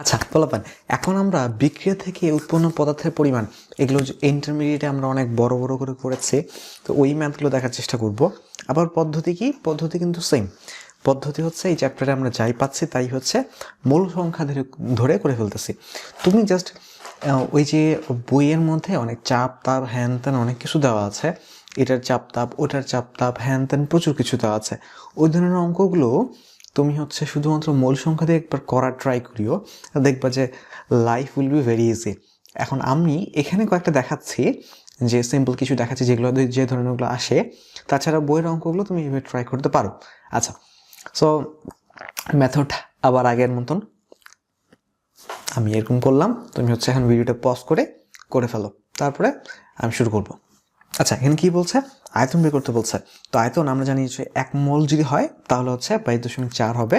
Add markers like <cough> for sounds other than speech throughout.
আচ্ছা পোলাপান এখন আমরা বিক্রিয়া থেকে উৎপন্ন পদার্থের পরিমাণ, এগুলো ইন্টারমিডিয়েটে আমরা অনেক বড় বড় করে করেছি, তো ওই ম্যাথগুলো দেখার চেষ্টা করব। আবার পদ্ধতি কি? পদ্ধতি কিন্তু সেম পদ্ধতি হচ্ছে এই চ্যাপ্টারে আমরা যাই পাচ্ছি, তাই হচ্ছে মূল সংখ্যা ধরে ধরে করে ফেলতেছি। তুমি জাস্ট ওই যে বইয়ের মধ্যে অনেক চাপ, তাপ, হ্যান ত্যান অনেক কিছু দেওয়া আছে। এটার চাপ, তাপ, ওটার চাপ, তাপ, হ্যান ত্যান প্রচুর কিছু দেওয়া আছে। ওই ধরনের অঙ্কগুলো তুমি হচ্ছে শুধুমাত্র মূল সংখ্যা দিয়ে একবার করার ট্রাই করিও দেখবা যে life will be very easy এখন আমি এখানে কয়েকটা দেখাচ্ছি, যে সিম্পল কিছু দেখাচ্ছি যেগুলো যে ধরনেরগুলো আসে, তাছাড়া বইয়ের অঙ্কগুলো তুমি এভাবে ট্রাই করতে পারো। আচ্ছা সো মেথড আবার আগের মতন। আমি এরকম করলাম, তুমি হচ্ছে এখন ভিডিওটা পজ করে করে ফেলো। তারপরে আমি শুরু করব। আচ্ছা এখানে কি বলছে? আয়তন বের করতে বলছে। তো আয়তন আমরা জানি যে এক মোল যদি হয়, তাহলে হচ্ছে বাইশ দশমিক চার হবে।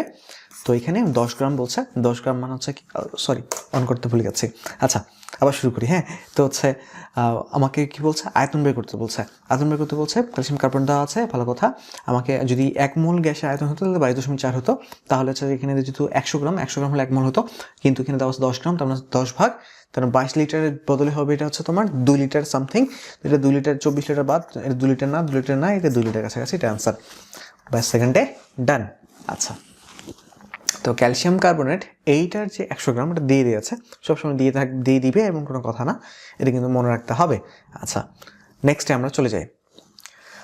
তো এখানে দশ গ্রাম বলছে, দশ গ্রাম মানে হচ্ছে কি সরি অন করতে ভুলে গেছি। আচ্ছা আবার শুরু করি হ্যাঁ? তো হচ্ছে আমাকে কি বলছে? আয়তন বের করতে বলছে। আয়তন বের করতে বলছে ক্যালসিয়াম কার্বন দেওয়া আছে, ভালো কথা। আমাকে যদি এক মোল গ্যাসে আয়তন হতো, তাহলে বাইশ দশমিক চার হতো। তাহলে হচ্ছে এখানে যেহেতু একশো গ্রাম একশো গ্রাম হলে এক মোল হতো। কিন্তু এখানে দেওয়া আছে দশ গ্রাম, তার মানে দশ ভাগ। তার বাইশ লিটারের বদলে হবে এটা হচ্ছে তোমার দুই লিটার সামথিং এটা দুই লিটার চব্বিশ লিটার বাদ, এটা দুই লিটার না, দুই লিটার না, এটা দুই লিটার কাছাকাছি, এটা অ্যান্সার বাইশ সেকেন্ডে ডান আচ্ছা। তো ক্যালসিয়াম কার্বোনেট এইটার যে একশো গ্রাম এটা দিয়ে দিয়েছে, সবসময় দিয়ে থাক, দিয়ে দিবে এবং কোনো কথা না, এটা কিন্তু মনে রাখতে হবে। আচ্ছা নেক্সটে আমরা চলে যাই।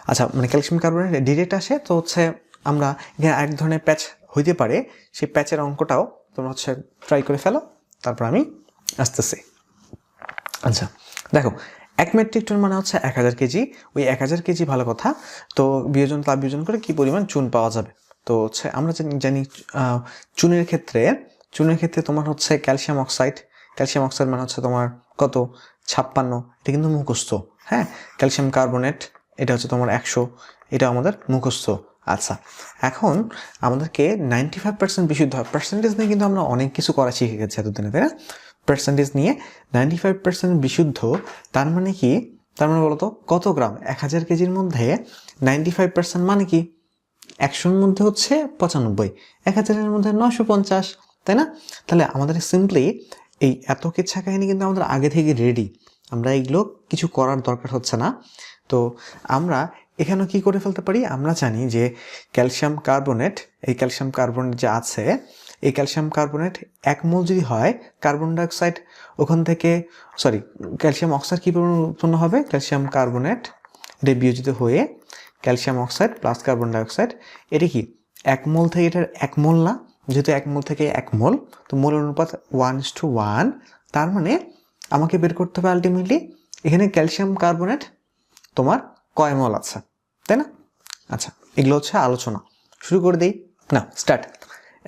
আচ্ছা মানে ক্যালসিয়াম কার্বনেট ডিরেক্ট আসে তো হচ্ছে আমরা এখানে এক ধরনের প্যাচ হইতে পারে, সেই প্যাচের অঙ্কটাও তোমরা হচ্ছে ট্রাই করে ফেলো, তারপর আমি আসতেছি। আচ্ছা দেখো, এক মেট্রিক টন মানে হচ্ছে এক হাজার কেজি, ওই এক হাজার কেজি ভালো কথা, তো বিয়োজন তাপ বিয়োজন করে কি পরিমাণ চুন পাওয়া যাবে? তো হচ্ছে আমরা জানি চুনের ক্ষেত্রে চুনের ক্ষেত্রে তোমার হচ্ছে ক্যালসিয়াম অক্সাইড ক্যালসিয়াম অক্সাইড মানে হচ্ছে তোমার কত? ছাপ্পান্ন। এটা কিন্তু মুখস্থ হ্যাঁ? ক্যালসিয়াম কার্বনেট, এটা হচ্ছে তোমার একশো। এটা আমাদের মুখস্থ। আচ্ছা এখন আমাদেরকে নাইনটি ফাইভ পার্সেন্ট বিশুদ্ধ হয় পার্সেন্টেজ নিয়ে কিন্তু আমরা অনেক কিছু করা শিখে গেছি এতদিনে, তাই না? পার্সেন্টেজ নিয়ে নাইনটি ফাইভ পার্সেন্ট বিশুদ্ধ, তার মানে কি? তার মানে বলতো কত গ্রাম? এক হাজার কেজির মধ্যে নাইনটি ফাইভ পার্সেন্ট মানে কি? একশোর মধ্যে হচ্ছে পঁচানব্বই এক হাজারের মধ্যে নশো পঞ্চাশ, তাই না? তাহলে আমাদের সিম্পলি এই এত কিচ্ছা কাহিনী কিন্তু আমাদের আগে থেকে রেডি আমরা এগুলো কিছু করার দরকার হচ্ছে না। তো আমরা এখানে কি করে ফেলতে পারি? আমরা জানি যে ক্যালসিয়াম কার্বনেট, এই ক্যালসিয়াম কার্বনেট যে আছে, এই ক্যালসিয়াম কার্বনেট এক মোল যদি হয়, কার্বন ডাইঅক্সাইড ওখান থেকে সরি ক্যালসিয়াম অক্সাইড কী পরিমাণ উৎপন্ন হবে? ক্যালসিয়াম কার্বনেট, এটা বিয়োজিত হয়ে calcium oxide plus carbon dioxide, এটা কি এক মোল থেকে এটার এক মোল না? যেহেতু এক মোল থেকে এক মোল, তো মোল অনুপাত ওয়ান টু ওয়ান তার মানে আমাকে বের করতে হবে আলটিমেটলি এখানে ক্যালসিয়াম কার্বনেট তোমার কয় মল আছে, তাই না? আচ্ছা এগুলো হচ্ছে আলোচনা। শুরু করে দিই। না স্টার্ট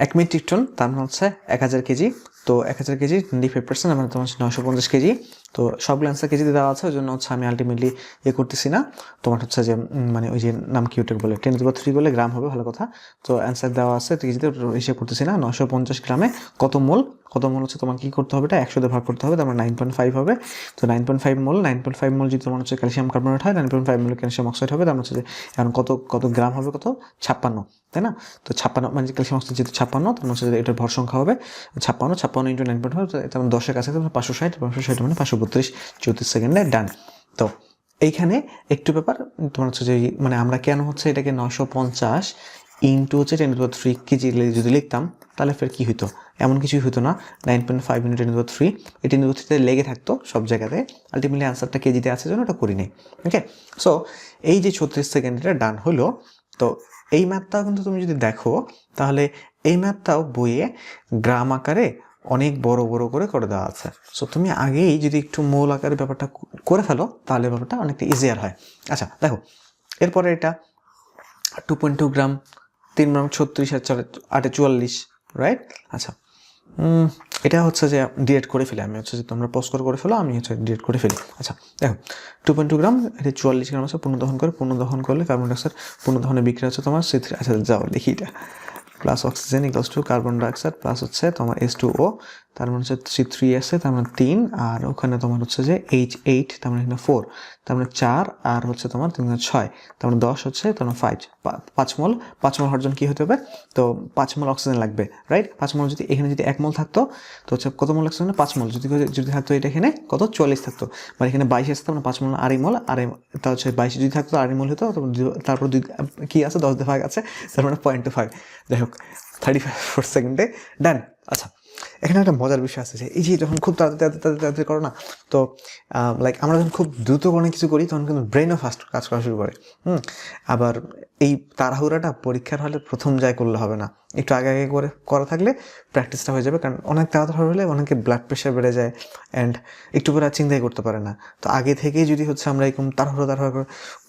এক মেট্রিক টন তার মানে হচ্ছে এক হাজার কেজি তো এক হাজার কেজি টোয়েন্টি ফাইভ পার্সেন্ট আমার তোমার নশো পঞ্চাশ কেজি। তো সবগুলো অ্যান্সার কেজিতে দেওয়া আছে ওই জন্য হচ্ছে আমি আলটিমেটলি ইয়ে করতেছি না। তোমার হচ্ছে যে মানে ওই যে নাম কি ওটাকে বলে টেন বা থ্রি বলে গ্রাম হবে, ভালো কথা। তো অ্যান্সার দেওয়া আছে কেজিতে হিসেব করতেছি না নশো পঞ্চাশ গ্রামে। কত মোল? কত মোল হচ্ছে তোমার কী করতে হবে এটা? একশোতে ভাগ করতে হবে, তার নাইন পয়েন্ট ফাইভ হবে। তো nine point five mole nine point five mole যদি তোমার হচ্ছে ক্যালসিয়াম কার্বনেট হয় nine point five mole calcium oxide হবে, তার মানে হচ্ছে যে এখন কত কত গ্রাম হবে কত? ছাপ্পান্ন, তাই না? তো ছাপ্পান্ন মানে ক্যালসিয়াম অক্সাইড যেহেতু ছাপ্পান্ন, তার মানে হচ্ছে এটার ভর সংখ্যা হবে। ছাপ্পান্ন ছাপ্পান্ন ইন্টু নাইন পয়েন্ট ফাইভ তার মানে দশের কাছে পাঁচশো ষাট পাঁচশো ষাট মানে পাঁচশো বত্রিশ, চৌত্রিশ সেকেন্ডে ডান তো এইখানে একটু ব্যাপার, তোমার হচ্ছে যে মানে আমরা কেন হচ্ছে এটাকে নশো পঞ্চাশ ইন্টু হচ্ছে টেন টু থ্রি কেজি যদি লিখতাম, তাহলে ফের কী হতো এমন কিছুই হতো না। Nine point five into ten two three এই টেন টু থ্রিতে লেগে থাকতো সব জায়গাতে। আলটিমেটলি আনসারটা কেজিতে আছে জন্য ওটা করি নেই ওকে সো এই যে ছত্রিশ সেকেন্ড এটা ডান হলো, তো এই ম্যাথটাও কিন্তু তুমি যদি দেখো, তাহলে এই ম্যাথটাও বইয়ে গ্রাম আকারে অনেক বড় বড় করে করে দেওয়া আছে। সো তুমি আগেই যদি একটু মূল আকারের ব্যাপারটা করে ফেলো, তাহলে ব্যাপারটা অনেকটা ইজিয়ার হয়। আচ্ছা দেখো, এরপরে এটা টু পয়েন্ট টু গ্রাম, তিন গ্রাম ছত্রিশ আর চার আটে চুয়াল্লিশ রাইট আচ্ছা এটা হচ্ছে যে ডিএড করে ফেলি আমি, হচ্ছে যে তোমরা পোস্ট করে করে ফেলো, আমি হচ্ছে ডিএড করে ফেলি। আচ্ছা দেখো টু পয়েন্ট টু গ্রাম, এটা চুয়াল্লিশ গ্রাম আছে, পুনর্দহন করে, পুনর্দহন করলে কার্বন ডাইঅক্সাইড পুনর্দহনের বিক্রিয়া হচ্ছে তোমার সি আচ্ছা যাও লিখি এটা। Plus oxygen equals two carbon dioxide plus হচ্ছে তোমার এস টু ও তার মানে হচ্ছে থ্রি থ্রি আছে তার মানে তিন, আর ওখানে তোমার হচ্ছে যে এইচ এইট, তার মানে এখানে ফোর, তার মানে চার, আর হচ্ছে তোমার তিন ছয়, তার মানে দশ হচ্ছে তোমার ফাইভ পাঁচ মল পাঁচ মল হওয়ার জন্য কী হতে হবে? তো পাঁচ মল অক্সিজেন লাগবে রাইট পাঁচ মল যদি, এখানে যদি এক মল থাকতো, তো হচ্ছে কত মল অক্সিজেন পাঁচ মল, যদি যদি থাকতো এটা এখানে কত? চল্লিশ থাকতো মানে এখানে বাইশ আসতো মানে পাঁচ মল আড়াই মল, আড়াই, তা হচ্ছে বাইশে যদি থাকতো আড়াই মল হতো তারপর দুই, কী আছে? দশ ভাগ আছে, তার মানে পয়েন্ট টু ফাইভ যাই হোক থার্টি ফাইভ ফোর সেকেন্ডে ডান আচ্ছা। এখানে একটা মজার বিষয় আছে যে, এই যে যখন খুব তাড়াতাড়ি তাড়াতাড়ি করো না, তো লাইক আমরা যখন খুব দ্রুত কোনো কিছু করি, তখন কিন্তু ব্রেনও ফাস্ট কাজ করা শুরু করে। হুম? আবার এই তাড়াহুড়াটা পরীক্ষার হলে প্রথম যায় করলে হবে না। একটু আগে আগে করে, করা থাকলে প্র্যাকটিসটা হয়ে যাবে, কারণ অনেক তাড়াতাড়ি হলে অনেকে ব্লাড প্রেশার বেড়ে যায় অ্যান্ড একটু আর চিন্তাই করতে পারে না। তো আগে থেকেই যদি হচ্ছে আমরা এরকম তাড়াহুড়ো তাড়াহুড়ো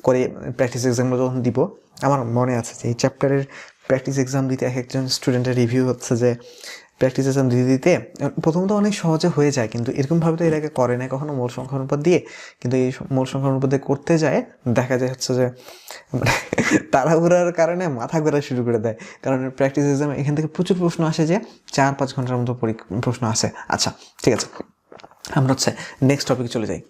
করে প্র্যাকটিস এক্সামগুলো যখন দিব, আমার মনে আছে যে এই চ্যাপ্টারের প্র্যাকটিস এক্সাম দিতে এক একজন স্টুডেন্টের রিভিউ হচ্ছে যে প্র্যাকটিস এক্সাম দিতে দিতে প্রথমত অনেক সহজে হয়ে যায়, কিন্তু এরকমভাবে তো এর আগে করে না কখনো মূল সংখ্যার উপর দিয়ে। কিন্তু এই মূল সংখ্যার উপর দিয়ে করতে যায়, দেখা যায় হচ্ছে যে মানে তাড়াহুড়ার কারণে মাথা ঘোরা শুরু করে দেয়। কারণ প্র্যাকটিস এক্সাম এখান থেকে প্রচুর প্রশ্ন আসে যে, চার পাঁচ ঘণ্টার মতো প্রশ্ন আসে। আচ্ছা ঠিক আছে। আমরা হচ্ছে নেক্সট টপিকে চলে যাই।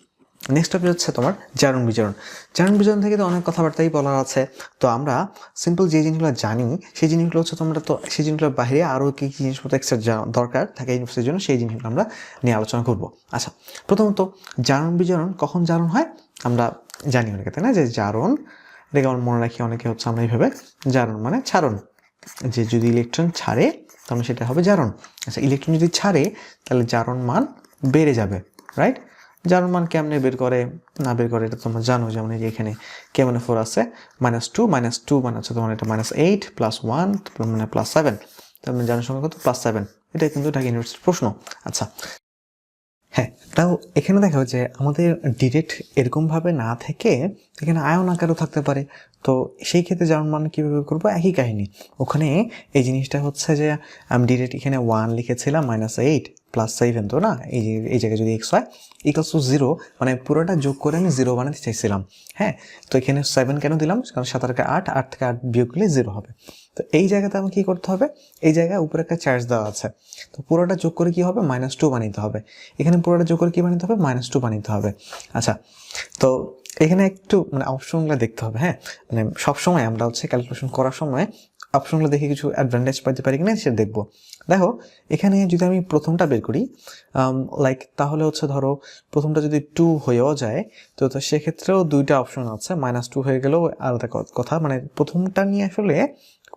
নেক্সট টপিক হচ্ছে তোমার জারণ বিজারণ জারণ বিচরণ থেকে তো অনেক কথাবার্তাই বলার আছে। তো আমরা সিম্পল যে জিনিসগুলো জানি, সেই জিনিসগুলো হচ্ছে তোমরা তো, সেই জিনিসগুলোর বাইরে আরও কী কী জিনিসপত্র এক্সট্রা দরকার থাকে ইউনিভার্সিটির জন্য, সেই জিনিসগুলো আমরা নিয়ে আলোচনা করব। আচ্ছা প্রথমত জারণ বিজারণ কখন জারণ হয়? আমরা জানি অনেকে, তাই না? যে জারণ এটাকে আমার মনে রাখি অনেকে হচ্ছে আমরা এইভাবে জারণ মানে ছাড়ন। যে যদি ইলেকট্রন ছাড়ে, তাহলে সেটা হবে জারণ। আচ্ছা ইলেকট্রন যদি ছাড়ে, তাহলে জারণ মান বেড়ে যাবে রাইট জারণ মান কেমনে বের করে, না বের করে, এটা তোমরা জানো যেমন এই এখানে এখানে কেমন ফোর আছে? মাইনাস টু মাইনাস টু মানে হচ্ছে তোমার এটা মাইনাস এইট প্লাস ওয়ান মানে প্লাস সেভেন তার মানে জানার সঙ্গে কত? প্লাস সেভেন এটা কিন্তু ঢাকা ইউনিভার্সিটির প্রশ্ন। আচ্ছা। হ্যাঁ তাও এখানে দেখো যে আমাদের ডিরেক্ট এরকমভাবে না থেকে এখানে আয়ন আকারও থাকতে পারে। তো সেই ক্ষেত্রে যেমন মানে কীভাবে করব? একই কাহিনী। ওখানে এই জিনিসটা হচ্ছে যে আমি ডিরেক্ট এখানে ওয়ান লিখেছিলাম মাইনাস এইট প্লাস সেভেন তো না? এই যে, এই জায়গায় যদি এক্স হয় ইকালস টু জিরো মানে পুরোটা যোগ করে আমি জিরো বানাতে চাইছিলাম। হ্যাঁ তো এখানে সেভেন কেন দিলাম? কারণ সাত থেকে আট আট থেকে আট বিয়োগ করলে জিরো হবে। তো এই জায়গাতে আমাকে কী করতে হবে? এই জায়গায় উপরে একটা চার্জ দেওয়া আছে। তো পুরোটা যোগ করে কি হবে? মাইনাস টু বানাইতে হবে। এখানে পুরোটা যোগ করে কী বানাতে হবে? মাইনাস টু বানাইতে হবে। আচ্ছা তো এখানে একটু মানে অপশনগুলো দেখতে হবে হ্যাঁ? মানে সবসময় আমরা হচ্ছে ক্যালকুলেশন করার সময় অপশনগুলো দেখে কিছু অ্যাডভান্টেজ পাইতে পারি কিনা সেটা দেখব। দেখো, এখানে যদি আমি প্রথমটা বের করি লাইক তাহলে হচ্ছে ধরো প্রথমটা যদি টু হয়েও যায়, তো তো সেক্ষেত্রেও দুইটা অপশন আছে। মাইনাস টু হয়ে গেলেও আলাদা কথা। মানে প্রথমটা নিয়ে আসলে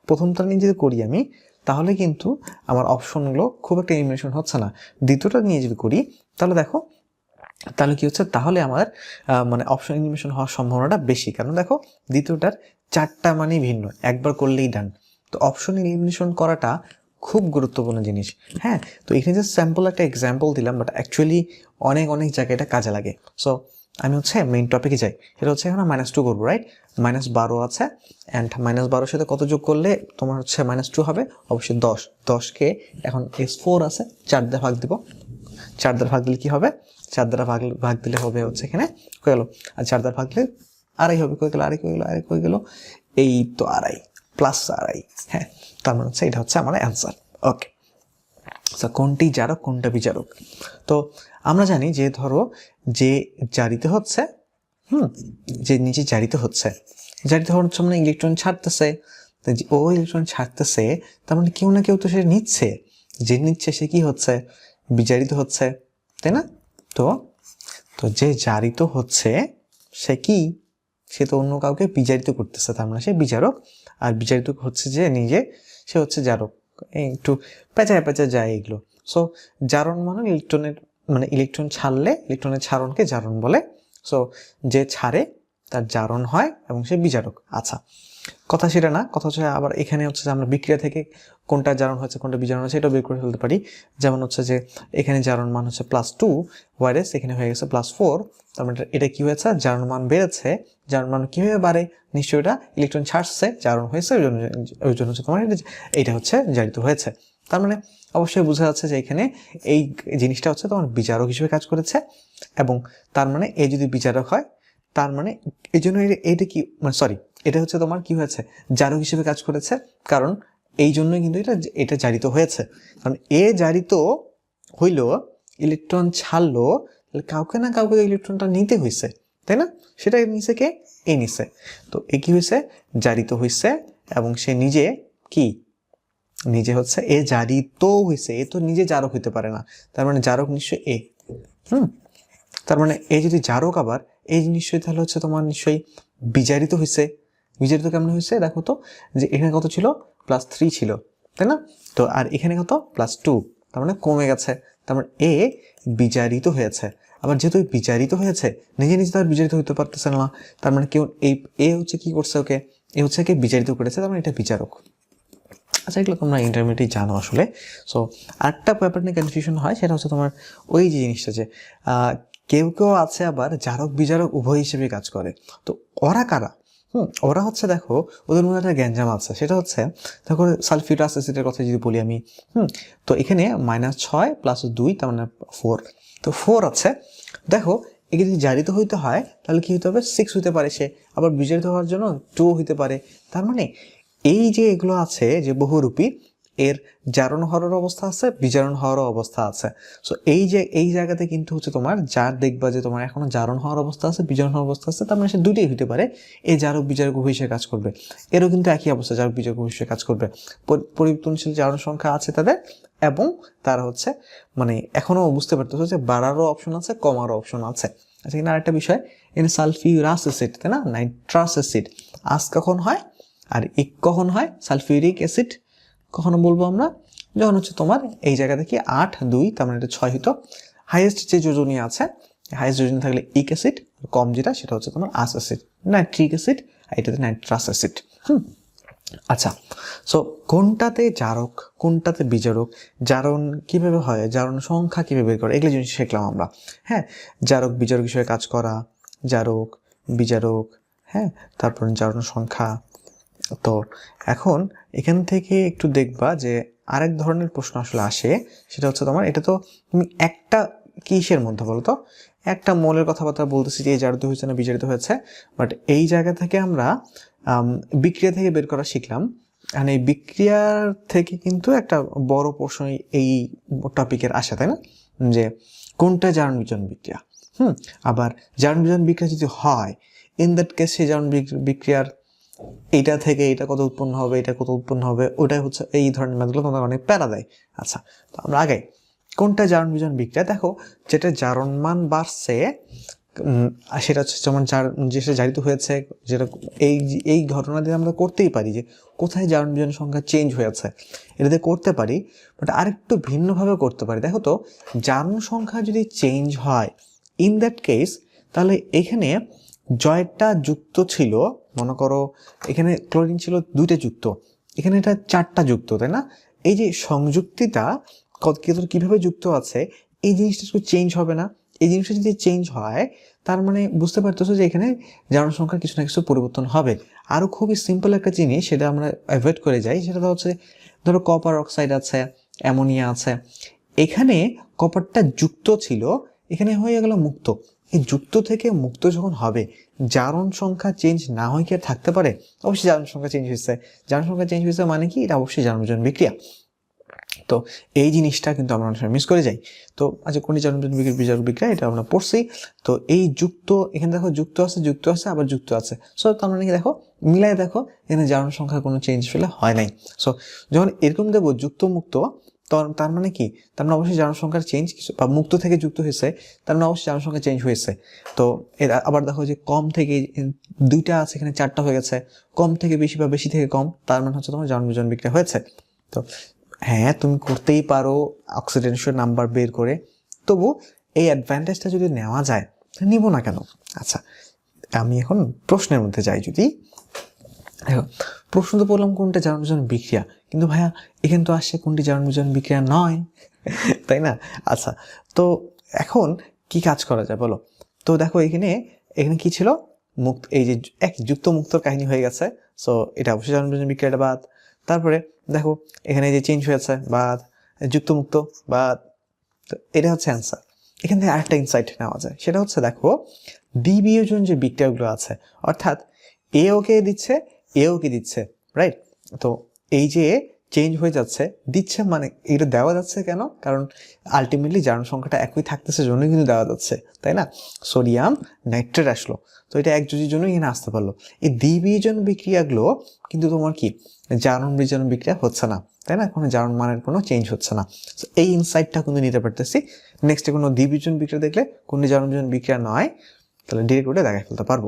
প্রথমটা নিয়ে যদি করি আমি, তাহলে কিন্তু আমার অপশনগুলো খুব একটা ইলিমিনেশন হচ্ছে না। দ্বিতীয়টা নিয়ে যদি করি, তাহলে দেখো, তাহলে কি হচ্ছে? তাহলে আমার মানে অপশন এলিমিনেশন হওয়ার সম্ভাবনাটা বেশি। কারণ দেখো, দ্বিতীয়টার চারটা মানেই ভিন্ন, একবার করলেই ডান তো অপশন এলিমিনেশন করাটা খুব গুরুত্বপূর্ণ জিনিস। হ্যাঁ? তো এখানে যে স্যাম্পল একটা এক্সাম্পল দিলাম বাট অ্যাকচুয়ালি অনেক অনেক জায়গায় এটা কাজে লাগে। সো আমি হচ্ছে মেইন টপিকে যাই। এটা হচ্ছে এখন মাইনাস টু করব রাইট মাইনাস বারো আছে অ্যান্ড মাইনাস বারোর সাথে কত যোগ করলে তোমার হচ্ছে মাইনাস টু হবে? অবশ্যই দশ। দশকে এখন এস ফোর আছে, চার দিয়ে ভাগ দিব। চার দ্বারা ভাগ দিলে কি হবে? চার দ্বারা ভাগ ভাগ দিলে হবে হচ্ছে এখানে কয়ে গেল আর চার দ্বারা ভাগ দিলে আড়াই হবে। কয়ে গেলো? আড়াই কয়ে গেলো? আড়াই কয়ে গেলো? এই তো আড়াই প্লাস আড়াই হ্যাঁ। তার মানে হচ্ছে এটা হচ্ছে আমার অ্যান্সার ওকে আচ্ছা কোনটি জারক, কোনটা বিচারক তো আমরা জানি যে ধরো যে জারিতে হচ্ছে, হুম, যে নিচে জারিতে হচ্ছে জারিতে হচ্ছে মানে ইলেকট্রন ছাড়তেছে ও ইলেকট্রন ছাড়তেছে, তার মানে কেউ না কেউ তো সে নিচ্ছে। যে নিচ্ছে সে কি হচ্ছে? বিচারিত হচ্ছে, তাই না? তো তো যে জারিত হচ্ছে, সে কি? সে তো অন্য কাউকে বিচারিত করতেছে, তার মানে সে বিচারক আর বিচারিত হচ্ছে যে নিজে, সে হচ্ছে জারক। একটু পেঁচায় পেঁচায় যায় এগুলো। সো জারণ মানে ইলেকট্রনের মানে ইলেকট্রন ছাড়লে ইলেকট্রনের ছাড়নকে জারণ বলে। সো যে ছাড়ে তার জারণ হয় এবং সে বিচারক। আচ্ছা কথা সেটা না, কথা হচ্ছে আবার এখানে হচ্ছে যে আমরা বিক্রিয়া থেকে কোনটা জারণ হচ্ছে কোনটা বিজারণ হচ্ছে এটাও বের করে ফেলতে পারি। যেমন হচ্ছে যে এখানে জারণ মান হচ্ছে প্লাস টু ওয়ারেস এখানে হয়ে গেছে প্লাস ফোর তার মানে এটা কী হয়েছে? জারণ মান বেড়েছে। জারণ মান কীভাবে বাড়ে? নিশ্চয়ই এটা ইলেকট্রন ছাড়ছে, জারণ হয়েছে, ওই জন্য ওই জন্য হচ্ছে তোমার এটা- হচ্ছে জারিত হয়েছে। তার মানে অবশ্যই বোঝা যাচ্ছে যে এখানে এই জিনিসটা হচ্ছে তোমার বিচারক হিসেবে কাজ করেছে এবং তার মানে এ যদি বিচারক হয়, তার মানে এই জন্য এটা- কি মানে সরি এটা হচ্ছে তোমার কি হয়েছে? জারক হিসেবে কাজ করেছে, কারণ এই জন্যই কিন্তু এটা এটা জারিত হয়েছে। কারণ এ জারিত হইল, ইলেকট্রন ছাড়লো, তাহলে কাউকে না কাউকে ইলেকট্রনটা নিতে হয়েছে তাই না? সেটা নিছে কে? এ নিছে। তো এ কি হয়েছে জারিত হয়েছে এবং সে নিজে কি? নিজে হচ্ছে এ জারিত হয়েছে এ তো নিজে জারক হইতে পারে না। তার মানে জারক নিশ্চয়ই এ। হুম? তার মানে এ যদি জারক আবার, এই নিশ্চয়ই তাহলে হচ্ছে তোমার নিশ্চয়ই বিজারিত হয়েছে বিজারিত কেমন হয়েছে? দেখো তো, যে এখানে কত ছিল? প্লাস থ্রি ছিল, তাই না? তো আর এখানে কত? প্লাস টু তার মানে কমে গেছে। তার মানে এ বিচারিত হয়েছে। আবার যেহেতু বিচারিত হয়েছে, নিজে নিজে তার বিচারিত হতে পারতেছে না। তার মানে কেউ এই এ হচ্ছে কি করছে ওকে? এ হচ্ছে কে বিচারিত করেছে, তার মানে এটা বিচারক। আচ্ছা এগুলো তোমরা ইন্টারমিডিয়েট জানো আসলে। সো আরেকটা ব্যাপার নিয়ে কনফিউশন হয়, সেটা হচ্ছে তোমার ওই যে জিনিসটা যে কেউ কেউ আছে আবার জারক বিজারক উভয় হিসেবে কাজ করে। তো ওরা কারা? হুম, ওরা হচ্ছে দেখো, ওদের মধ্যে একটা গ্যাঞ্জাম আছে। সেটা হচ্ছে, দেখো, সালফিউরাস অ্যাসিডের কথা যদি বলি আমি, হুম, তো এখানে মাইনাস ছয় প্লাস দুই, তার মানে ফোর তো ফোর আছে। দেখো, একে যদি জারিত হইতে হয়, তাহলে কি হতে হবে? সিক্স হতে পারে সে। আবার বিজারিত হওয়ার জন্য টু হইতে পারে। তার মানে এই যে এগুলো আছে, যে বহুরূপী এর জারণ হওয়ার অবস্থা আছে, বিজারণ হওয়ার অবস্থা আছে। সো এই যে, এই জায়গাতে কিন্তু হচ্ছে তোমার যার দেখবা যে তোমার এখনও জারণ হওয়ার অবস্থা আছে, বিজারণ হওয়ার অবস্থা আছে, তার মানে সে দুটোই হতে পারে। এই জারক বিজারক হিসেবে কাজ করবে। এরও কিন্তু একই অবস্থা, জারক বিজারক হিসেবে কাজ করবে। পরিবর্তনশীল জারণ সংখ্যা আছে তাদের এবং তারা হচ্ছে মানে এখনও বুঝতে পারতেছো যে বাড়ারও অপশন আছে, কমারও অপশন আছে। আচ্ছা এখানে আরেকটা বিষয় এখানে সালফিউরাস অ্যাসিড তাই না? নাইট্রাস অ্যাসিড আস কখন হয়? আর ইক কখন হয়? সালফিউরিক অ্যাসিড কখনো বলব আমরা? যখন হচ্ছে তোমার এই জায়গা থেকে আট, দুই, তার মানে এটা ছয় হতো হাইয়েস্ট যে যোজনী আছে হাইয়েস্ট যোজনী থাকলে ইক অ্যাসিড কম যেটা, সেটা হচ্ছে তোমার আস অ্যাসিড নাইট্রিক অ্যাসিড আর এটাতে নাইট্রাস অ্যাসিড হুম? আচ্ছা সো কোনটাতে জারক, কোনটাতে বিজারক, জারণ কীভাবে হয়, জারণ সংখ্যা কীভাবে বের করে, এগুলো জিনিস শিখলাম আমরা হ্যাঁ? জারক, বিজারক হিসেবে কাজ করা, জারক, বিজারক হ্যাঁ? তারপর জারণ সংখ্যা তো এখন এখান থেকে একটু দেখবা যে আরেক ধরনের প্রশ্ন আসলে আসে, সেটা হচ্ছে তোমার, এটা তো তুমি একটা কিসের মধ্যে বলো তো? একটা মৌলের কথাবার্তা বলতেছি যে এই জারিত হয়েছে না বিচারিত হয়েছে বাট এই জায়গা থেকে আমরা বিক্রিয়া থেকে বের করা শিখলাম। আর এই বিক্রিয়ার থেকে কিন্তু একটা বড় প্রশ্ন এই টপিকের আসে, তাই না? যে কোনটা জারণ বিজন বিক্রিয়া? হুম, আবার জারণ বিজন বিক্রিয়া যদি হয় ইন দ্যাট কেস সেই জারণ বিক্রিয়ার এইটা থেকে এটা কত উৎপন্ন হবে এটা কত উৎপন্ন হবে, ওটাই হচ্ছে এই ধরনের ম্যাথগুলো তোমাদের অনেক প্যারা দেয়। আচ্ছা তো আমরা আগে কোনটা জারণ বিজন বিক্রিয়া? দেখো, যেটা জারণ মান বাড়ছে সেটা হচ্ছে যেমন যার যেটা জারিত হয়েছে, যেটা এই এই ঘটনা দিয়ে আমরা করতেই পারি যে কোথায় জারণ বিজন সংখ্যা চেঞ্জ হয়েছে। এটা দিয়ে করতে পারি বাট আরেকটু ভিন্নভাবে করতে পারি। দেখো তো, জারণ সংখ্যা যদি চেঞ্জ হয় ইন দ্যাট কেস তাহলে এখানে জয়টা যুক্ত ছিল মনে করো, এখানে ক্লোরিন ছিল দুইটা যুক্ত। এখানে এটা চারটা যুক্ত, তাই না? এই যে সংযুক্তিটা কত- কত- কীভাবে যুক্ত আছে, এই জিনিসটা একটু চেঞ্জ হবে না। এই জিনিসটা যদি চেঞ্জ হয়, তার মানে বুঝতে পারতেছো যে এখানে জারণ সংখ্যার কিছু না কিছু পরিবর্তন হবে। আরও খুবই সিম্পল একটা জিনিস, সেটা আমরা অ্যাভয়েড করে যাই, সেটা হচ্ছে, ধরো কপার অক্সাইড আছে অ্যামোনিয়া আছে। এখানে কপারটা যুক্ত ছিল, এখানে হয়ে গেল মুক্ত। এই যুক্ত থেকে মুক্ত যখন হবে, জারণ সংখ্যা চেঞ্জ না হয় কি আর থাকতে পারে? অবশ্যই জারণ সংখ্যা চেঞ্জ হয়েছে। জারণ সংখ্যা চেঞ্জ হয়েছে মানে কি? এটা অবশ্যই জারণজন বিক্রিয়া। তো এই জিনিসটা কিন্তু আমরা অনেক সময় মিস করে যাই। তো আচ্ছা কোনটি বিক্রিয়া বিজারক বিক্রিয়া? এটা আমরা পড়ছি। তো এই যুক্ত, এখানে দেখো যুক্ত আছে যুক্ত আছে, আবার যুক্ত আছে। সো তার মানে কি দেখো? মিলাই দেখো, এখানে জারণ সংখ্যার কোনো চেঞ্জ ফেলে হয় নাই। সো যখন এরকম দেবো যুক্ত মুক্ত তার মানে কি? তার মানে অবশ্যই জারণ সংখ্যার চেঞ্জ কিছু, বা মুক্ত থেকে যুক্ত হয়েছে, তার মানে অবশ্যই জনসংখ্যা চেঞ্জ হয়েছে। তো এর আবার দেখো যে কম থেকে দুইটা আছে, এখানে চারটা হয়ে গেছে। কম থেকে বেশি বা বেশি থেকে কম, তার মানে হচ্ছে তোমার জারণ বিজন বিক্রিয়া হয়েছে। তো হ্যাঁ তুমি করতেই পারো অক্সিডেন্সিয়াল নাম্বার বের করে। তবু এই অ্যাডভান্টেজটা যদি নেওয়া যায় নিব না কেন? আচ্ছা আমি এখন প্রশ্নের মধ্যে যাই যদি। দেখো প্রশ্ন তো বললাম কোনটা জারণ বিক্রিয়া। কিন্তু ভাইয়া, এখানে তো আসছে কোনটি জারণ বিজন বিক্রিয়া নয়। <laughs> তাই না? আচ্ছা তো এখন কি কাজ করা যায় বলো? তো দেখো এখানে এখানে কি ছিল? মুক্ত, এই যে এক যুক্ত মুক্তর কাহিনী হয়ে গেছে। সো এটা অবশ্যই জারণ বিজন বিক্রিয়াটা বাদ। তারপরে দেখো, এখানে যে চেঞ্জ হয়েছে বাদ যুক্ত মুক্ত বাদ, তো এটা হচ্ছে অ্যান্সার এখান থেকে আরেকটা ইনসাইট নেওয়া যায়। সেটা হচ্ছে দেখো দ্বিবিয়োজন যে বিক্রিয়াগুলো আছে, অর্থাৎ এ ওকে দিচ্ছে এ কি দিচ্ছে রাইট তো এই যে চেঞ্জ হয়ে যাচ্ছে দিচ্ছে মানে এটা দেওয়া যাচ্ছে কেন? কারণ আলটিমেটলি জারণ সংখ্যাটা একই থাকতেছে জন্যই কিন্তু দেওয়া যাচ্ছে তাই না? সোডিয়াম নাইট্রেট আসলো তো এটা এক জুজির জন্য এখানে আসতে পারল। এই দ্বিবীজন বিক্রিয়াগুলো কিন্তু তোমার কি? জারণ বিজারণ বিক্রিয়া হচ্ছে না তাই না? কোনো জারণ মানের কোনো চেঞ্জ হচ্ছে না। So, এই ইনসাইটটা কিন্তু নিতে পারতেছি। নেক্সটে কোনো দ্বিবীজন বিক্রিয়া দেখলে কোনো জারণ বিজারণ বিক্রিয়া নয় তাহলে ডিরেক্ট ওটা দেখাই ফেলতে পারব।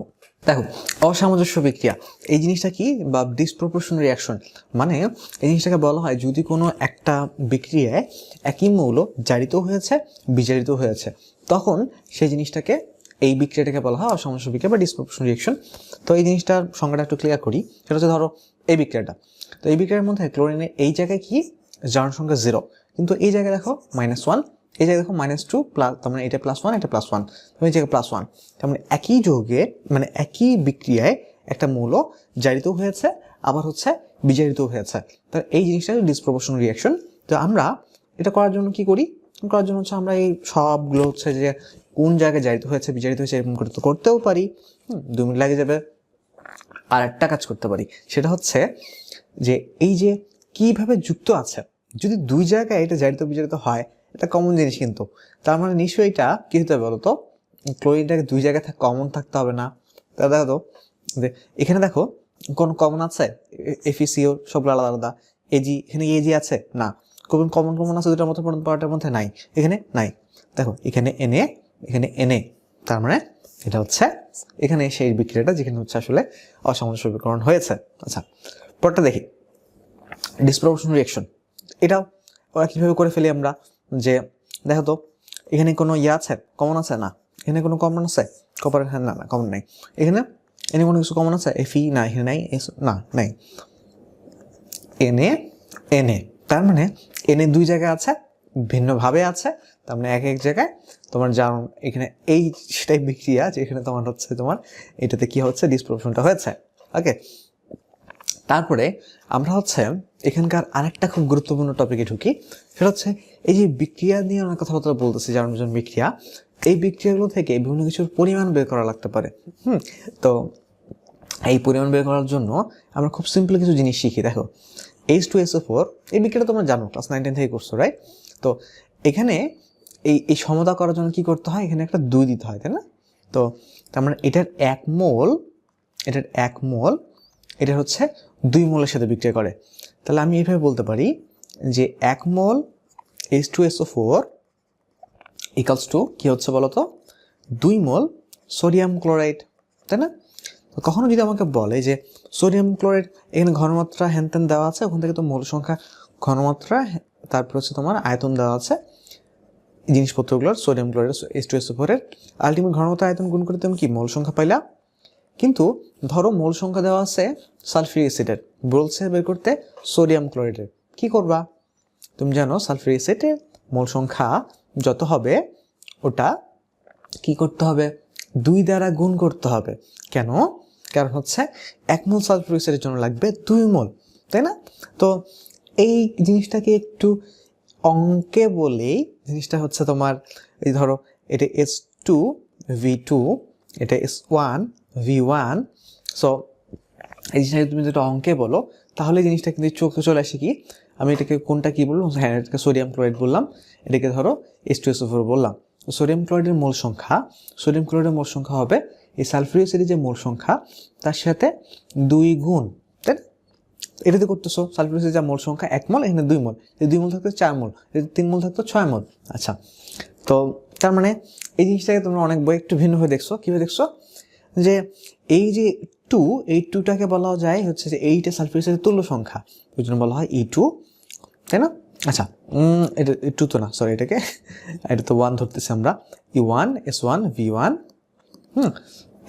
দেখো, অসামঞ্জস্য বিক্রিয়া। এই জিনিসটা কি বা ডিসপ্রপোর্শন রিয়াকশন মানে এই জিনিসটাকে বলা হয় যদি কোনো একটা বিক্রিয়ায় একই মৌল জারিত হয়েছে, বিজারিত হয়েছে, তখন সেই জিনিসটাকে, এই বিক্রিয়াটাকে বলা হয় অসামঞ্জস্য বিক্রিয়া বা ডিসপ্রপোর্শন রিয়াকশন তো এই জিনিসটার সংজ্ঞাটা একটু ক্লিয়ার করি। সেটা হচ্ছে ধরো, এই বিক্রিয়াটা। তো এই বিক্রিয়ার মধ্যে ক্লোরিনের এই জায়গায় কি? জারণ সংখ্যা জিরো কিন্তু এই জায়গায় দেখো মাইনাস ওয়ান এই জায়গায় দেখো মাইনাস টু প্লাস তার মানে এটা প্লাস ওয়ান এটা প্লাস ওয়ান এই জায়গায় প্লাস ওয়ান তার মানে একই যৌগে মানে একই বিক্রিয়ায় একটা মৌল জারিত হয়েছে, আবার হচ্ছে বিজারিত হয়েছে। তো এই জিনিসটা ডিসপ্রপোর্শন রিয়াকশন তো আমরা এটা করার জন্য কি করি? করার জন্য হচ্ছে আমরা এই সবগুলো হচ্ছে যে কোন জায়গায় জারিত হয়েছে, বিজারিত হয়েছে, এরকম করে তো করতেও পারি। দু মিনিট লাগে যাবে। আর একটা কাজ করতে পারি, সেটা হচ্ছে যে এই যে কীভাবে যুক্ত আছে, যদি দুই জায়গায় এটা জারিত বিজারিত হয় এটা কমন জিনিস কিন্তু। তার মানে নিশ্চয়ই এটা কি হতে হবে বলতো? ক্লোরিনটাকে দুই জায়গায় কমন থাকতে হবে না। তা দেখো তো, যে এখানে দেখো, কোন কমন আছে? এফিসিও সবগুলো আলাদা আলাদা। এজি এখানে এজি আছে? না। কোন কমন কমন আছে দুটার মধ্যে পার্টের মধ্যে নাই। এখানে নাই। দেখো, এখানে এনে এখানে এনে তার মানে এটা হচ্ছে এখানে সেই বিক্রিয়াটা যেখানে হচ্ছে আসলে অসামঞ্জস্য বিকরণ হয়েছে। আচ্ছা পরটা দেখি। ডিসপ্রপোর্শন রিয়াকশন এটাও ওরা কীভাবে করে ফেলি আমরা? যে, দেখো তো, এখানে কোনো ইয়ে আছে? কমন আছে? না। এখানে কোনো কমন আছে? কপারের হ্যাঁ না না কমন নাই। এখানে এনে কোনো কিছু কমন আছে? এফি না, এখানে নাই। এস- না, নাই। এনে এনে তার মানে এনে দুই জায়গায় আছে, ভিন্নভাবে আছে। তার মানে এক এক জায়গায় তোমার যেমন এখানে এই সেটাই বিক্রিয়া যেখানে তোমার হচ্ছে তোমার এটাতে কি হচ্ছে? ডিসপ্রপশনটা হয়েছে। ওকে তারপরে আমরা হচ্ছে এখানকার আরেকটা খুব গুরুত্বপূর্ণ টপিকে ঢুকি। সেটা হচ্ছে এই যে বিক্রিয়া নিয়ে অনেক কথাবার্তা বলতেছি যেমন বিক্রিয়া, এই বিক্রিয়াগুলো থেকে বিভিন্ন কিছুর পরিমাণ বের করা লাগতে পারে। হুম, তো এই পরিমাণ বের করার জন্য আমরা খুব সিম্পল কিছু জিনিস শিখি। দেখো এইচ টু এসও ফোর এই বিক্রিয়াটা তোমরা জানো ক্লাস নাইন টেন থেকে করছ রাইট তো এখানে এই এই সমতা করার জন্য কি করতে হয়? এখানে একটা দুই দিতে হয়, তাই না? তো তার মানে এটার এক মোল, এটার এক মোল, এটা হচ্ছে দুই মোলের সাথে বিক্রিয়া করে। তাহলে আমি এইভাবে বলতে পারি যে এক mole H two SO four equals two কী হচ্ছে বলো তো দুই মোল সোডিয়াম ক্লোরাইড তাই না? তো কখনো যদি আমাকে বলে যে সোডিয়াম ক্লোরাইড এখানে ঘনমাত্রা হ্যানত্যান দেওয়া আছে, ওখান থেকে তো মোল সংখ্যা ঘনমাত্রা, তারপর হচ্ছে তোমার আয়তন দেওয়া আছে জিনিসপত্রগুলোর sodium chloride S two S ফোরের আলটিমেট ঘনমাত্রা আয়তন গুণ করে তুমি কি মোল সংখ্যা পাইলা কিন্তু ধরো মোল সংখ্যা দেওয়া আছে সালফিউরিক অ্যাসিডের বলছে বের করতে সোডিয়াম ক্লোরাইডের কি করবা? তুমি জানো সালফিউরিক অ্যাসিডের মোল সংখ্যা যত হবে, ওটা কি করতে হবে? দুই দ্বারা গুণ করতে হবে। কেন? কারণ হচ্ছে এক মোল সালফিউরিক অ্যাসিডের জন্য লাগবে দুই মোল, তাই না? তো এই জিনিসটাকে একটু অঙ্কে বলেই জিনিসটা হচ্ছে তোমার, এই ধরো, এটা এস টু ভি টু এটা S one V one so এই জিনিসটাকে তুমি যদি অঙ্কে বলো, তাহলে জিনিসটা কিন্তু চোখে চলে আসে কি? আমি এটাকে কোনটা কি বললাম? হ্যাঁ এটাকে সোডিয়াম ক্লোরাইড বললাম। এটাকে ধরো এস টু এস ফোর বললাম। সোডিয়াম ক্লোরাইডের মোল সংখ্যা সোডিয়াম ক্লোরাইডের মোল সংখ্যা হবে এই সালফিউরিক যে মোল সংখ্যা, তার সাথে দুই গুণ, তাই এটাতে করতেছো সালফিউরিক অ্যাসিড যা মোল সংখ্যা, এক মোল, এখানে দুই মোল। এই দুই মোল থাকতো চার মোল তিন মোল থাকতো ছয় মোল। আচ্ছা তো তার মানে এই জিনিসটাকে তোমরা অনেক বই একটু ভিন্নভাবে দেখছ। কীভাবে দেখছ? যে এই যে টু এই টুটাকে বলা যায় হচ্ছে যে এইটা সালফিউরিক অ্যাসিডের তুল্য সংখ্যা। ওই জন্য বলা হয় ই টু তাই না? আচ্ছা এটা টু তো না সরি এটাকে। এটা তো ওয়ান ধরতেছি আমরা। E one S one V one hmm,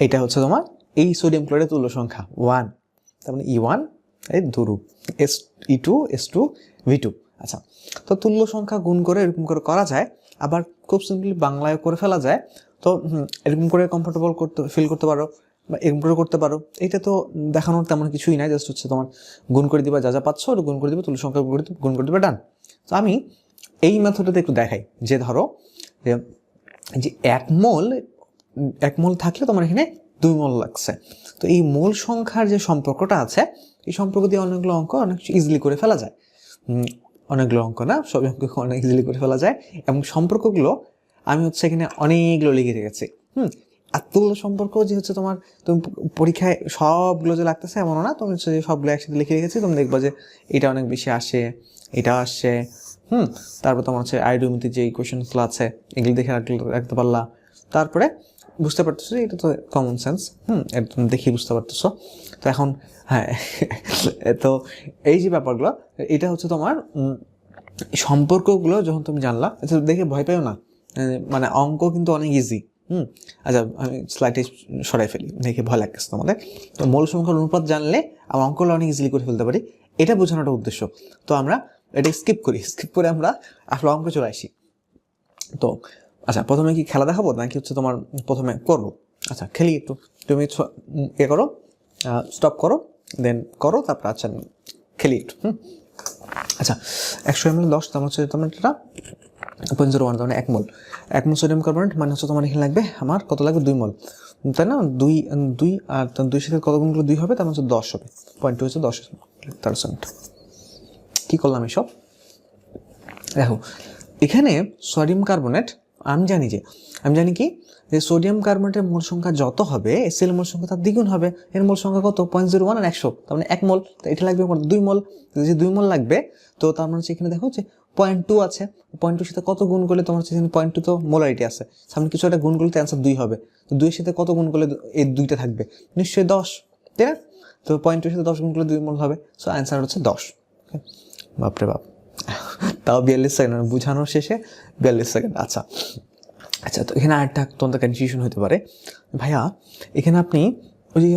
এটা হচ্ছে তোমার এই সোডিয়াম ক্লোরাইডের তুল্য সংখ্যা ওয়ান তার মানে ই ওয়ান এই দুরু S E two S two V two আচ্ছা তো তুল্য সংখ্যা গুণ করে এরকম করে করা যায়। আবার খুব সিম্পলি বাংলায় করে ফেলা যায়। তো এরকম করে কমফোর্টেবল করতে ফিল করতে পারো। বা করে করতে পারো। এটা তো দেখানোর তেমন কিছুই নাই জাস্ট হচ্ছে তোমার গুণ করে দিবা যা যা পাচ্ছ, ওটা গুণ করে দিবে, তুল্য সংখ্যা গুণ করে গুণ করে দিবে ডান তো আমি এই মেথডটাতে একটু দেখাই, যে ধরো, যে এক মোল এক মোল থাকলে তোমার এখানে দুই মোল লাগছে। তো এই মোল সংখ্যার যে সম্পর্কটা আছে, এই সম্পর্ক দিয়ে অনেকগুলো অঙ্ক অনেক ইজিলি করে ফেলা যায়। অনেকগুলো অঙ্ক না, সবই অঙ্ক অনেক ইজিলি করে ফেলা যায়। এবং সম্পর্কগুলো আমি হচ্ছে এখানে অনেকগুলো লিখে রেখেছি। হুম এতগুলো সম্পর্ক যে হচ্ছে তোমার, তুমি পরীক্ষায় সবগুলো যে লাগতেছে এমনও না, তুমি হচ্ছে যে সবগুলো একসাথে লিখে রেখেছি, তুমি দেখবা যে এটা অনেক বেশি আসে, এটা আসে, হুম? তারপর তোমার হচ্ছে আইডিওমিতে যে কোয়েশনগুলো আছে, এগুলো দেখে রাখতে পারলা। তারপরে বুঝতে পারতেছো এটা তো কমন সেন্স হুম? এটা তুমি দেখেই বুঝতে পারতেছো। তো এখন হ্যাঁ <laughs> তো এই যে ব্যাপারগুলো, এটা হচ্ছে তোমার সম্পর্কগুলো যখন তুমি জানলা দেখে ভয় পেও না। মানে অঙ্ক কিন্তু অনেক ইজি হুম আচ্ছা আমি স্লাইডে সরাই ফেলি, দেখে ভয় লাগতেছে তোমাদের। তো মৌল সংখ্যার অনুপাত জানলে আমার অঙ্কগুলো অনেক ইজিলি করে ফেলতে পারি। এটা বোঝানোটা উদ্দেশ্য। তো আমরা এটা স্কিপ করি স্কিপ করে আমরা আসলে অঙ্ক চলে আসি। তো আচ্ছা প্রথমে কি খেলা দেখাবো, নাকি হচ্ছে তোমার প্রথমে করব? আচ্ছা খেলি একটু। তুমি এ করো স্টপ করো দেন করো, তারপর আচ্ছা খেলি একটু, হুম। আচ্ছা একশো এম এল দশ, তার হচ্ছে তোমার এটা পয়েন্ট জিরো ওয়ান তার মানে এক মোল। এক মোল সোডিয়াম কার্বনেট মানে হচ্ছে তোমার এখানে লাগবে আমার কত লাগবে? দুই মোল। তাই না? দুই দুই আর দুই সাথে কত গুণগুলো দুই হবে? তার মানে হচ্ছে দশ হবে। পয়েন্ট টু হচ্ছে দশ। পার্সেন্ট কী করলাম এসব? দেখো, এখানে সোডিয়াম কার্বনেট, আমি জানি যে, আমি জানি কি? যে সোডিয়াম কার্বনেটের মোল সংখ্যা যত হবে এসএল মোল সংখ্যা তার দ্বিগুণ হবে। এর মোল সংখ্যা কত? পয়েন্ট জিরো ওয়ান আর একশো। তার মানে এক মোল। তো এটা লাগবে আমার দুই মোল। যে দুই মোল লাগবে, তো তার মানে হচ্ছে এখানে দেখো যে পয়েন্ট টু আছে। পয়েন্ট টুর সাথে কত গুণ করলে তোমার হচ্ছে পয়েন্ট টু তো মোলারিটি আছে। সামনে কিছু একটা গুণ করলে তো অ্যান্সার দুই হবে। তো দুইয়ের সাথে কত গুণ করলে এই দুইটা থাকবে? নিশ্চয়ই দশ। তাই না? তো পয়েন্ট টুর সাথে দশ গুণ করলে দুই মোল হবে। সো অ্যান্সার হচ্ছে দশ। বাপরে বাপ। তাও বিয়াল্লিশ সেকেন্ড বুঝানোর শেষে বিয়াল্লিশ সেকেন্ড আচ্ছা। আচ্ছা তো এখানে আরেকটা তোমাদের কনফিউশন হতে পারে। ভাইয়া, এখানে আপনি ওই যে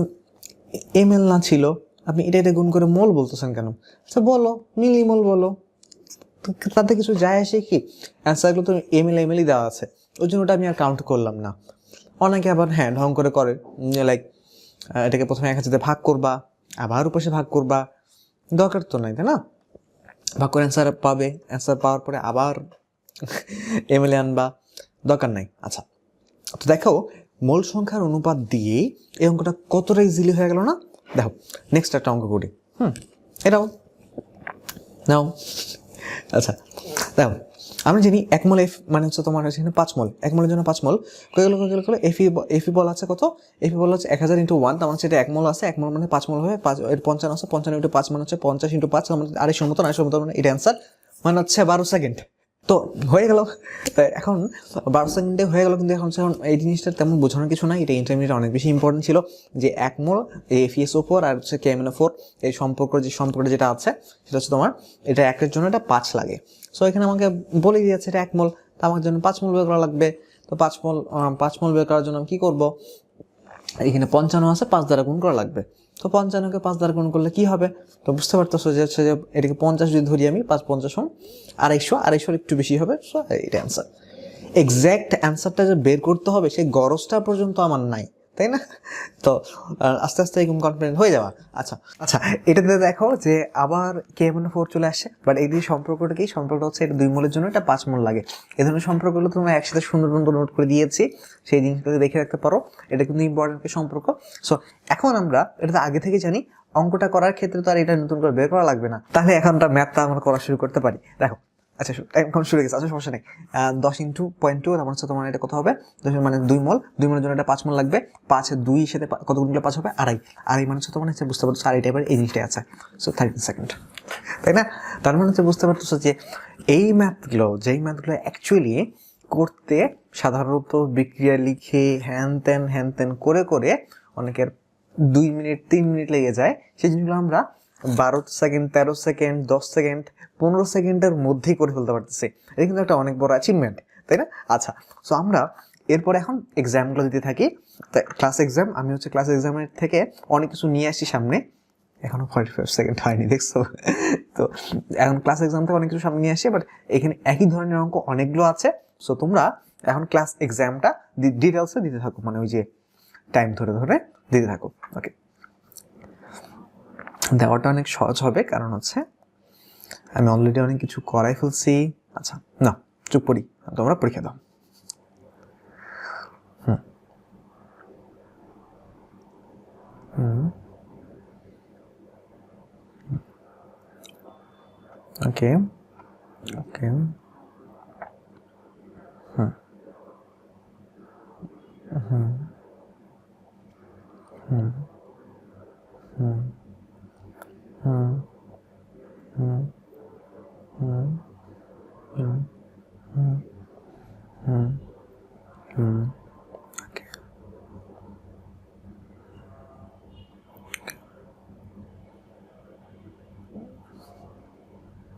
এম এল না ছিল, আপনি এটা এটা গুণ করে মোল বলতেছেন কেন? আচ্ছা বলো মিলি মোল বলো। তাতে কিছু যায় আসে কি? অ্যান্সারগুলো তো এম এল এম এলই দেওয়া আছে। ওই জন্য ওটা আমি আর কাউন্ট করলাম না। অনেকে আবার হ্যাঁ ঢং করে করে। লাইক এটাকে প্রথমে এক হাজারে ভাগ করবা, আবার উপসে ভাগ করবা। দরকার তো নাই, তাই না? ভাগ করে অ্যান্সার পাবে। অ্যান্সার পাওয়ার পরে আবার <laughs> এমএলএ আনবা। দরকার নাই। আচ্ছা তো দেখো, মূল সংখ্যার অনুপাত দিয়ে এই অঙ্কটা কতটা ইজিলি হয়ে গেল না? দেখো নেক্সট একটা অঙ্ক করি। হুম, এটাও। নাও। আচ্ছা দেখো, আমি জানি এক মল এফ মানে হচ্ছে তোমার এখানে পাঁচ মল। এক মলের জন্য পাঁচ মল। কয়ে গেলো কয়ে গেলো এফি এফি বল আছে কত? এফি বল হচ্ছে এক হাজার ইন্টু ওয়ান তার মানে এটা এক মল আছে। এক মল মানে পাঁচ মল হবে পাঁচ, এর পঞ্চান্ন আছে। পঞ্চান্ন ইন্টু পাঁচ মানে হচ্ছে পঞ্চাশ ইন্টু পাঁচ মানে আড়াইশোর মতন আড়াইশোর মতন মানে এটা অ্যান্সার মানে হচ্ছে বারো সেকেন্ড তো হয়ে গেল। এখন বারো সেকেন্ডে হয়ে গেল কিন্তু এখন এখন এই জিনিসটা তেমন বোঝানোর কিছু নাই। এটা ইন্টারমিডিয়েট অনেক বেশি ইম্পর্টেন্ট ছিল যে এক মোল এফিএসও ফোর আর হচ্ছে কেএমএনও ফোর এই সম্পর্ক যে সম্পর্কটা যেটা আছে, সেটা হচ্ছে তোমার এটা একের জন্য এটা পাঁচ লাগে। সো এখানে আমাকে বলে দিয়েছে এটা এক মোল। তো আমার জন্য পাঁচ মোল বের করা লাগবে। তো পাঁচ মোল পাঁচ মোল বের করার জন্য আমি কী করব? এখানে পঞ্চান্ন আছে, পাঁচ দ্বারা গুণ করা লাগবে। তো পঞ্চান্নকে পাঁচ দ্বারা গুণ করলে কি হবে? তো বুঝতে পারতেছো যে হচ্ছে যে এটাকে পঞ্চাশ যদি ধরি আমি, পাঁচ পঞ্চাশ হন আড়াইশো, আড়াইশোর একটু বেশি হবে সো এটা অ্যান্সার এক্স্যাক্ট অ্যান্সারটা যে বের করতে হবে, সেই গরজটা পর্যন্ত আমার নাই। তাই না? তো আস্তে আস্তে এরকম কনফিডেন্ট হয়ে যাওয়া। আচ্ছা আচ্ছা এটাতে দেখো যে আবার কে মানে ফোর চলে আসে বাট এই সম্পর্কটা কি সম্পর্কটা হচ্ছে এটা দুই মূলের জন্য, এটা পাঁচ মূল লাগে। এ ধরনের সম্পর্কগুলো তোমরা একসাথে সুন্দর সুন্দর নোট করে দিয়েছি, সেই জিনিসগুলো দেখে রাখতে পারো, এটা কিন্তু ইম্পর্টেন্ট সম্পর্ক। সো এখন আমরা এটা তো আগে থেকে জানি, অঙ্কটা করার ক্ষেত্রে তো আর এটা নতুন করে বের করা লাগবে না। তাহলে এখনটা ম্যাথটা আমরা করা শুরু করতে পারি। দেখো আচ্ছা এখন শুরু গেছে আচ্ছা সমস্যা নেই। দশ ইন্টু পয়েন্ট টু তারপর হচ্ছে তোমার এটা কত হবে? দশ মানে দুই মল। দুই মলের জন্য এটা পাঁচ মল লাগবে। পাঁচ দুই সাথে কত গুণগুলো পাঁচ হবে? আড়াই। আড়াই মানে হচ্ছে তোমার হচ্ছে বুঝতে পারছ, আড়াই টাইপের এই জিনিসটাই আছে। সো থার্টি সেকেন্ড তাই না? তার মানে হচ্ছে বুঝতে পারতেছো যে এই ম্যাথগুলো যেই ম্যাথগুলো অ্যাকচুয়ালি করতে সাধারণত বিক্রিয়া লিখে হ্যান ত্যান হ্যান ত্যান করে করে অনেকের দুই মিনিট, তিন মিনিট লেগে যায়। সেই জিনিসগুলো আমরা বারো সেকেন্ড, তেরো সেকেন্ড, দশ সেকেন্ড, পনেরো সেকেন্ডের মধ্যেই করে ফেলতে পারতেছি। এটা কিন্তু একটা অনেক বড় অ্যাচিভমেন্ট তাই না? আচ্ছা সো আমরা এরপর এখন এক্সামগুলো দিতে থাকি। ক্লাস এক্সাম আমি হচ্ছে ক্লাস এক্সামের থেকে অনেক কিছু নিয়ে আসি সামনে। এখনও ফর্টি ফাইভ সেকেন্ড হয়নি, দেখছ? তো এখন ক্লাস এক্সাম থেকে অনেক কিছু সামনে নিয়ে আসি বাট এখানে একই ধরনের অঙ্ক অনেকগুলো আছে। সো তোমরা এখন ক্লাস এক্সামটা ডিটেলসে দিতে থাকো মানে ওই যে টাইম ধরে ধরে দিতে থাকো। ওকে দেওয়াটা অনেক সহজ হবে, কারণ হচ্ছে আমি অলরেডি অনেক কিছু করাই ফেলছি। আচ্ছা না, চুপ পড়ি তোমরা পরীক্ষা দাও। ওকে ওকে। হুম। হুম। হুম। হুম। 음, 음, 음, 음, 음, 이렇게. 이렇게.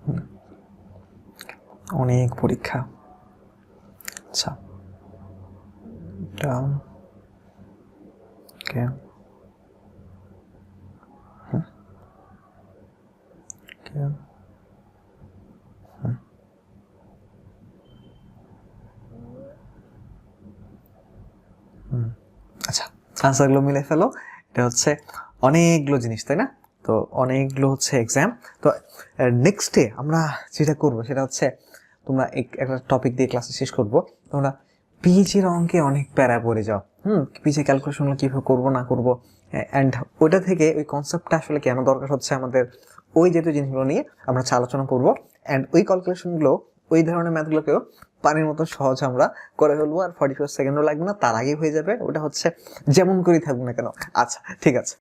음. অনেক পরীক্ষা আচ্ছা Yeah. আনসারগুলো মিলে ফেলো। এটা হচ্ছে অনেকগুলো জিনিস, তাই না? তো অনেকগুলো হচ্ছে এক্সাম তো নেক্সট ডে আমরা যেটা করব সেটা হচ্ছে তোমরা এক- একটা টপিক দিয়ে ক্লাসে শেষ করব। তোমরা পিএইচের অঙ্কে অনেক প্যারা পড়ে যাও। হুম পিএইচে ক্যালকুলেশনগুলো কীভাবে করব, না করব অ্যান্ড ওইটা থেকে ওই কনসেপ্টটা আসলে কেন দরকার হচ্ছে আমাদের ওই যেহেতু জিনিসগুলো নিয়ে আমরা আলোচনা করব। অ্যান্ড ওই ক্যালকুলেশনগুলো ওই ধরনের ম্যাথগুলোকেও পানির মতো সহজ আমরা করে ফেলব, আর ফর্টি ফোর সেকেন্ডও লাগবে না, তার আগেই হয়ে যাবে। ওটা হচ্ছে যেমন করেই থাকব না কেন। আচ্ছা ঠিক আছে।